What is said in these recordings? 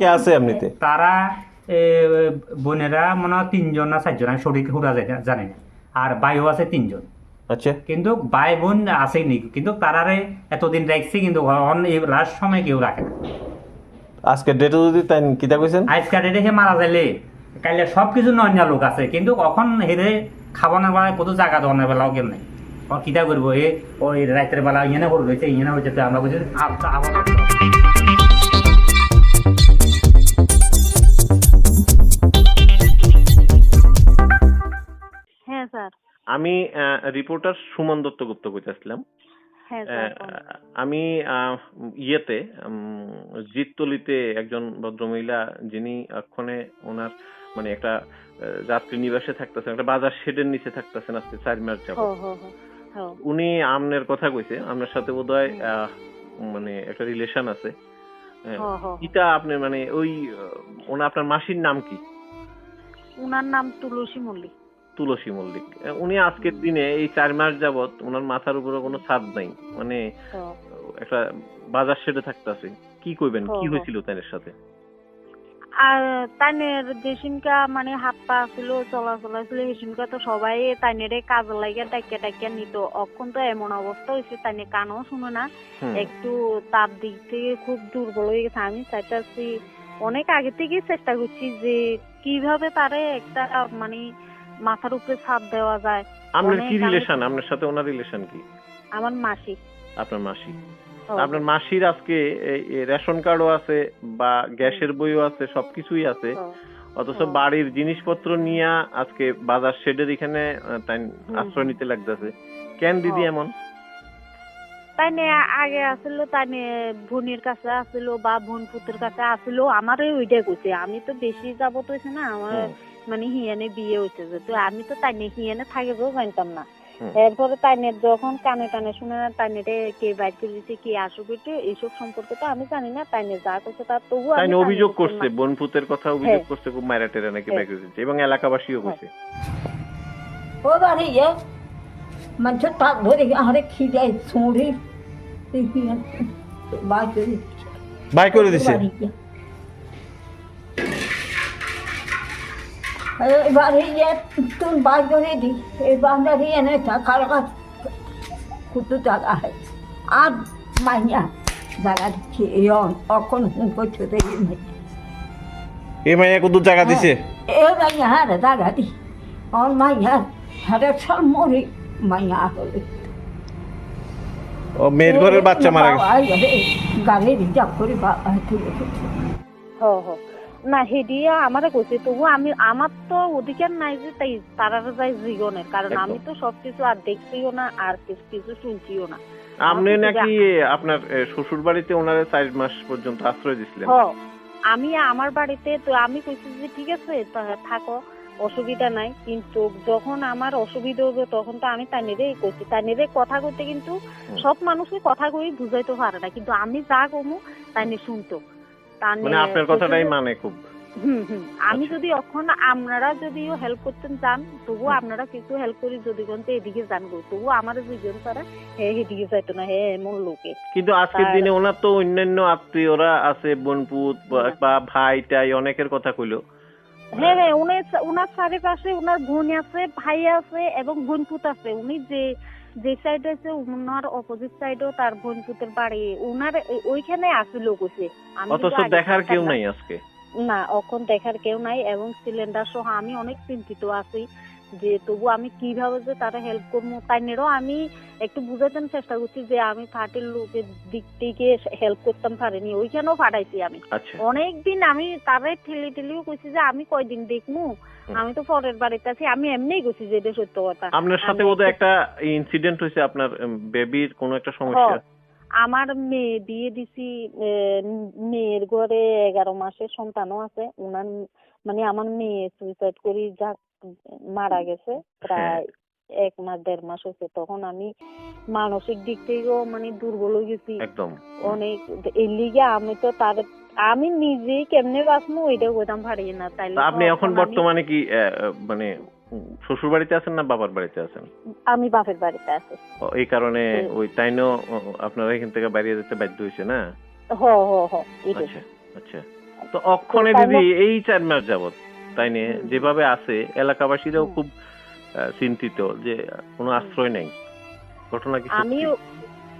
কে আছে এমনিতে তারা বোনেরা মনে হয় তিনজন না চারজন আমি সঠিক হুরা জানি- জানি না আর ভাইও আছে তিনজন আচ্ছা কিন্তু ভাই বোন আসেনি কিন্তু তারারে এতদিন রাখছে কিন্তু লাস্ট সময় কেউ রাখে না আজকে ডেটে যদি তাই কিতা কইছেন আজকাল রেখে মারা যাইলে কাইলে সব কিছু অন্য লোক আছে কিন্তু কখন হেরে খাবানোর বেলায় কত জায়গা দেওয়ানোর বেলাও কেন নাই কিতা করব এ ওই রাতের বেলা ইয়ে করে রয়েছে ইয়ে হয়েছে তো আমরা বুঝি আমি রিপোর্টার সুমন দত্ত গুপ্ত কইতেছিলাম। হ্যাঁ আমি ইয়েতে জিততলিতে একজন ভদ্রমহিলা যিনি এক্ষণে ওনার মানে একটা যাত্রী নিবাসে থাকতেছেন একটা বাজার শেডের নিচে থাকতেছেন আজকে চার মাস যাবত উনি আমনের কথা কইছে আপনার সাথে বোধহয় মানে একটা রিলেশন আছে। হ্যাঁ। ইটা আপনি মানে ওই ওনা আপনার মাসির নাম কি? উনার নাম তুলসী মল্লিক। তুলসী মল্লিক। উনি আজকের দিনে এই চার মাস যাবত ওনার মাথার উপরে কোনো ছাদ নাই। মানে একটা বাজার শেডে থাকতেছে। কি কইবেন? কি হ্যাঁ, হ্যাঁ। হয়েছিল তাদের সাথে? আর তাইনের যেসিনকা মানে হাত পা ছিল চলাচল ছিল সেসিনকা তো সবাই তাইনেরে কাজে লাগে ডাকিয়া ডাকিয়া নিত। অক্ষণ তো এমন অবস্থা হয়েছে তাইনে কানও শুনে না। একটু তার দিক থেকে খুব দুর্বল হয়ে গেছে। আমি চাইতেছি অনেক আগে থেকেই চেষ্টা করছি যে কীভাবে তারে একটা মানে মাথার উপরে ছাদ দেওয়া যায়। আপনার কি রিলেশন আপনার সাথে ওনার রিলেশন কি? আমার মাসি। আপনার মাসি। আপনার মাসির আজকে রেশন কার্ডও আছে বা গ্যাসের বইও আছে সবকিছুই আছে। অথচ বাড়ির জিনিসপত্র নিয়ে আজকে বাজার শেডের এখানে আশ্রয় নিতে লাগতেছে। কেন দিদি এমন? তাই নিয়ে আগে আসিল তাই নিয়ে বোনের কাছে আসিল বা বোন পুতের কাছে আসিল আমারে ওইটাই কইছে আমি তো বেশি যাবত হয়েছে না আমার মানে হিয়ানে বিয়ে হয়েছে তো আমি তো তাই নিয়ে হিয়ানে থাকিবেও জানতাম না এরপরে তাই নিয়ে যখন কানে টানে শুনে না তাই নিয়ে কে বাইর করে দিচ্ছে কে আসুক একটু এইসব সম্পর্কে তো আমি জানি না তাই নিয়ে যা করছে তার তবু তাই আমি অভিযোগ করছে। বনপুতের কথা অভিযোগ হ্যাঁ। করছে খুব মায়েরা টেরা নাকি হ্যাঁ। ব্যাগ দিচ্ছে এবং এলাকাবাসীও করছে ও বাড়ি যে মানুষের তাক ধরে আরে খিদে ছুঁড়ি বাই করে দিছে। এবারে তুই বাই করে দি এই বান্দারি এনে থাকার কাজ কুতু জায়গা হয়। আর মাইয়া জায়গা দিচ্ছে এই অখন এই মাইয়া। কত জায়গা দিছে? এ মাইয়া হারে জায়গা দি আমার মাইয়া হারে সব মরি মাইয়া হলে। ও মেয়ের ঘরের বাচ্চা মারা গেছে। গাড়ি রিজার্ভ করে না হেডিয়া আমারে কইছে তবু আমি আমার তো অধিকার নাই যে তাই তারা যায় জীবনের কারণ আমি তো সবকিছু আর দেখছিও না আর কিছু কিছু শুনছিও না। আপনি নাকি আপনার শ্বশুর বাড়িতে ওনারে চার মাস পর্যন্ত আশ্রয় দিছিলেন? আমি আমার বাড়িতে তো আমি কইছি যে ঠিক আছে থাকো। অসুবিধা নাই। কিন্তু যখন আমার অসুবিধা হবে তখন তো আমি তাইনেরে কইছি তাইনেরে কথা কইতে কিন্তু সব মানুষকে কথা কই বুঝাইতে পারে না। কিন্তু আমি যা কমু তাইনে শুনতো মানে আপনার কথাটাই মানে খুব। হুম হুম। আমি আচ্ছা। যদি এখন আপনারা যদিও হেল্প করতেন চান তবু আপনারা কিছু হেল্প করি যদি কোন এদিকে জানব তবু আমার দুইজন তারা হে এদিকে যাইতো না হে এমন লোকে। কিন্তু আজকের তার- দিনে ওনার তো অন্যান্য আত্মীয়রা আছে বোনপুত বা-। বা ভাই টাই অনেকের কথা কইলো। হ্যাঁ হ্যাঁ উনি উনার চারিপাশে উনার বোন আছে ভাই আছে এবং বোনপুত আছে। উনি যে যে সাইডে আছে উনার অপোজিট সাইডও তার বোনপুতের বাড়ি। উনার ওইখানে আছে আমি অথচ দেখার কেউ নাই আজকে। না এখন দেখার কেউ নাই এবং সিলিন্ডার সহ আমি অনেক চিন্তিত আছি। যে তবু আমি কীভাবে যে তারা হেল্প করব তাই নিয়েও আমি একটু বুঝাতে চেষ্টা করছি যে আমি থার্টির লোকের দিক থেকে হেল্প করতাম পারিনি ওইখানেও পাঠাইছি আমি। আচ্ছা। অনেকদিন আমি তারে ঠেলি ঠেলিও কইছি যে আমি কয়দিন দেখমু আমি তো পরের বাড়িতে আছি আমি এমনিই গেছি যে এটা সত্য কথা। আপনার সাথে বোধহয় একটা- ইনসিডেন্ট হয়েছে আপনার বেবির কোনো একটা সমস্যা? আমার মেয়ে বিয়ে দিছি মেয়ের ঘরে এগারো মাসের সন্তানও আছে। উনার মানে আমার মেয়ে সুইসাইড করি যা মারা গেছে প্রায় এক মাস দেড় মাস হয়েছে। তখন আমি মানসিক দিক থেকেও মানে দুর্বল হয়ে গেছি। অনেক এর লিগে আমি তো তার আমি নিজেই কেমনে বাঁচবো ওইটা কইতাম পারি না। তাইলে তা তো আপনি এখন বর্তমানে কি মানে শ্বশুর বাড়িতে আছেন না বাবার বাড়িতে আছেন? আমি বাপের বাড়িতে আছি। এই কারণে ওই তাইনও ও, আপনারা এখান থেকে বাইরে যেতে বাধ্য হয়েছে না? হ হ হ আচ্ছা আচ্ছা। তো অক্ষণে দিদি এই চার মাস যাবত তাই নিয়ে যেভাবে আছে এলাকাবাসীরাও খুব চিন্তিত যে কোনো আশ্রয় নেই। ঘটনা কি সত্যি?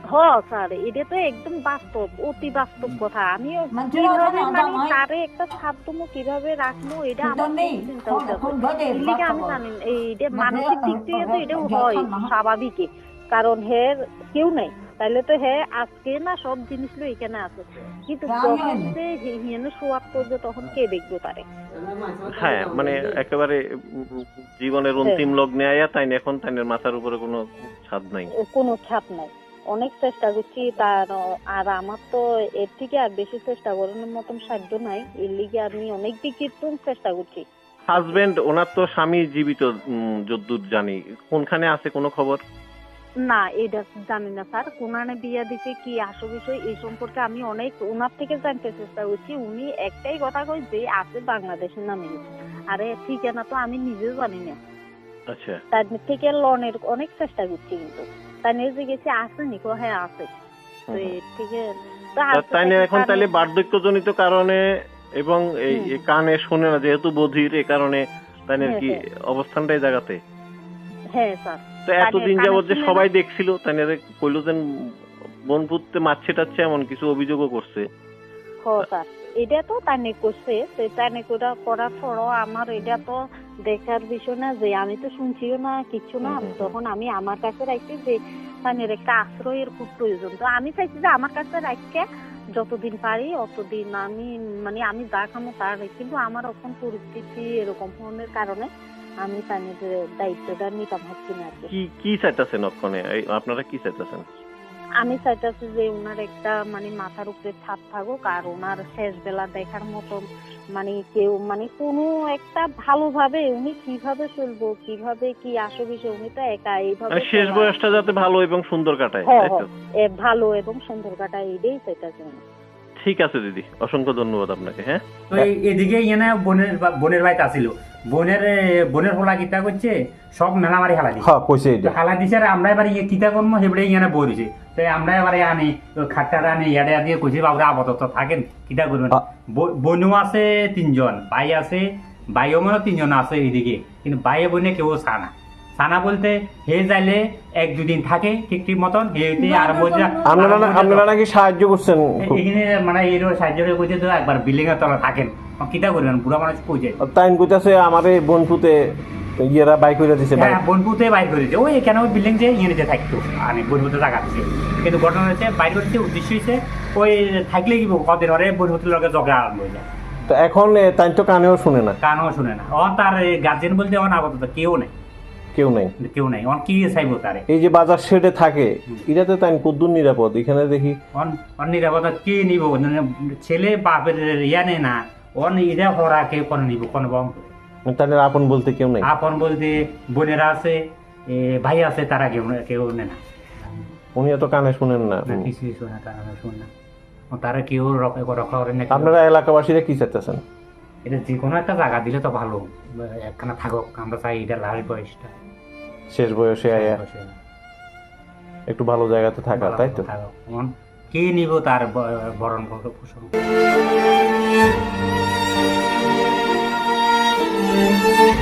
হ স্যার এটা তো একদম বাস্তব অতি বাস্তব কথা। আমিও মানে কীভাবে মানে তারে একটা ছাত্রমু কীভাবে রাখব এটা আমার চিন্তা হচ্ছে। ঘরে এদিকে আমি জানি মানে মানসিক দিক থেকে তো এটা হয় স্বাভাবিকই। কারণ হের কেউ নাই। তাইলে তো হে আজকে না সব জিনিস লো এখানে আছে। কিন্তু তা যখন আমি হিয়ানে সোয়াব করবে তখন কে দেখবে তারে? হ্যাঁ মানে একেবারে জীবনের অন্তিম লগ্নে আয়া তাই এখন তাই মাথার উপরে কোনো ছাদ নাই। কোনো ছাপ নাই। অনেক চেষ্টা করছি তার আর আমার তো এর থেকে আর বেশি চেষ্টা করানোর মতন সাধ্য নাই। এর লিগে আমি অনেক দিকে চেষ্টা করছি। হাজবেন্ড ওনার তো স্বামী জীবিত যদ্দূর জানি। কোনখানে আছে কোনো খবর? না এটা জানি না স্যার। কোনানে বিয়া দিছে কি আসল বিষয় এই সম্পর্কে আমি অনেক ওনার থেকে জানতে চেষ্টা করছি। উনি একটাই কথা কই যে আছে বাংলাদেশের নামে। আরে ঠিকানা তো আমি নিজেও জানি না। আচ্ছা। তার থেকে লনের অনেক চেষ্টা করছি কিন্তু। তাই নিয়ে যে গেছি আছে হ্যাঁ আছে। আছে এখন বার্ধক্যজনিত কারণে এবং এই কানে শোনে না যেহেতু বধির এ কারণে তাই নিয়ে হ্যাঁ, কি হ্যাঁ। অবস্থানটাই জায়গাতে? হ্যাঁ স্যার। তো এতদিন যাবত যে সবাই দেখছিল তাই নিয়ে কইলো যে বন পুঁততে মাছ ছেটাচ্ছে এমন কিছু অভিযোগও করছে। স্যার। এটা তো তানে করছে তানে করা করা ছড়ো আমার এটা তো দেখার বিষয় না যে আমি তো শুনছিও না কিছু না। তখন আমি আমার কাছে রাখছি যে তানের একটা আশ্রয়ের খুব প্রয়োজন। তো আমি চাইছি যে আমার কাছে রাখতে যতদিন পারি অতদিন আমি মানে আমি যা খামো তার কিন্তু আমার এখন পরিস্থিতি এরকম ধরনের কারণে আমি তানের দায়িত্বটা নিতাম হচ্ছি না কি। কি চাইতেছেন আপনারা কি চাইতেছেন? আমি চাইতেছি যে ওনার একটা মানে মাথার উপরে ছাদ থাকুক আর ওনার শেষ বেলা দেখার মতো মানে কেউ মানে কোনো একটা ভালোভাবে উনি কীভাবে চলবো কীভাবে কি আসো বিষয় উনি তো একা এইভাবে মানে শেষ বয়সটা যাতে ভালো এবং সুন্দর কাটায় হ্যাঁ, তো? এ ভালো এবং সুন্দর কাটা এটাই চাইতেছি। ঠিক আছে দিদি অসংখ্য ধন্যবাদ আপনাকে হ্যাঁ? তো এদিকে ইয়ে বোনের বোনের বাড়িতে আসিল। বোনের এ, বোনের হোলা কিতা করছে? সব মেলামারি হালা দিছে। হ্যাঁ কইছে এটা। হালা দিছে আর আমরা এবার ইয়ে কিতা করব সেবারে ইয়ে বই দিছে। তো আমরা এবারে আনি খাট্টাটা আনি ইয়ারে দিয়ে কইছি বাবুরা আপাতত থাকেন কিতা করবেন? আছে তিনজন ভাই আছে ভাইও মানে তিনজন আছে এইদিকে। কিন্তু ভাইয়ে বোনে কেউ সানা সানা বলতে হে যাইলে এক দুদিন থাকে ঠিক ঠিক মতন হেতে আর বলছে আপনারা আপনারা নাকি সাহায্য করছেন এখানে মানে এর সাহায্য করে কইতে তো একবার বিল্ডিং এর তলা থাকেন। কিতা করবেন বুড়া মানুষ কইছে তাই কইতাছে আমার এই বনপুতে ইয়েরা বাইক করে দিছে বাইক হ্যাঁ বনপুতে বাইর করেছে ওই কেন বিল্ডিং যে ইয়ে থাকতো আমি বনপুতে টাকা দিছে। কিন্তু ঘটনা হচ্ছে বাইর করেছে উদ্দেশ্য হয়েছে ওই থাকলে কি কদিন ওরে বনপুতের লগে জগা আরম্ভ হয়ে যায়। তো এখন তাই তো কানেও শুনে না। কানও শুনে না। অন তার গার্জেন বলতে অন আপাতত কেউ নাই। কেউ নাই। কেউ নাই। অন কি চাইব তারে এই যে বাজার শেডে থাকে এটাতে তাই কদ্দুর নিরাপদ? এখানে দেখি। অন অন নিরাপত্তা কে নিব? ছেলে বাপের ইয়া নেই না অন ইরা হরা কেউ কোন নিব কোন বম? তাদের আপন বলতে কেউ নাই। আপন বলতে বোনেরা আছে ভাই আছে তারা কেউ কেউ নেই না। উনি এত কানে শুনেন না। না কিছু শোনে তারা শোনে না। তারা কেউ রক্ষা রক্ষা করে না আপনারা এলাকাবাসীরা কি চাইতেছেন? এটা যে কোনো একটা জায়গা দিলে তো ভালো। একখানা থাকুক আমরা চাই এটা লাস্ট বয়সটা। শেষ বয়সে আয়া। একটু ভালো জায়গাতে থাকা তাই তো? কে নিব তার বরণ করবে? পোষণ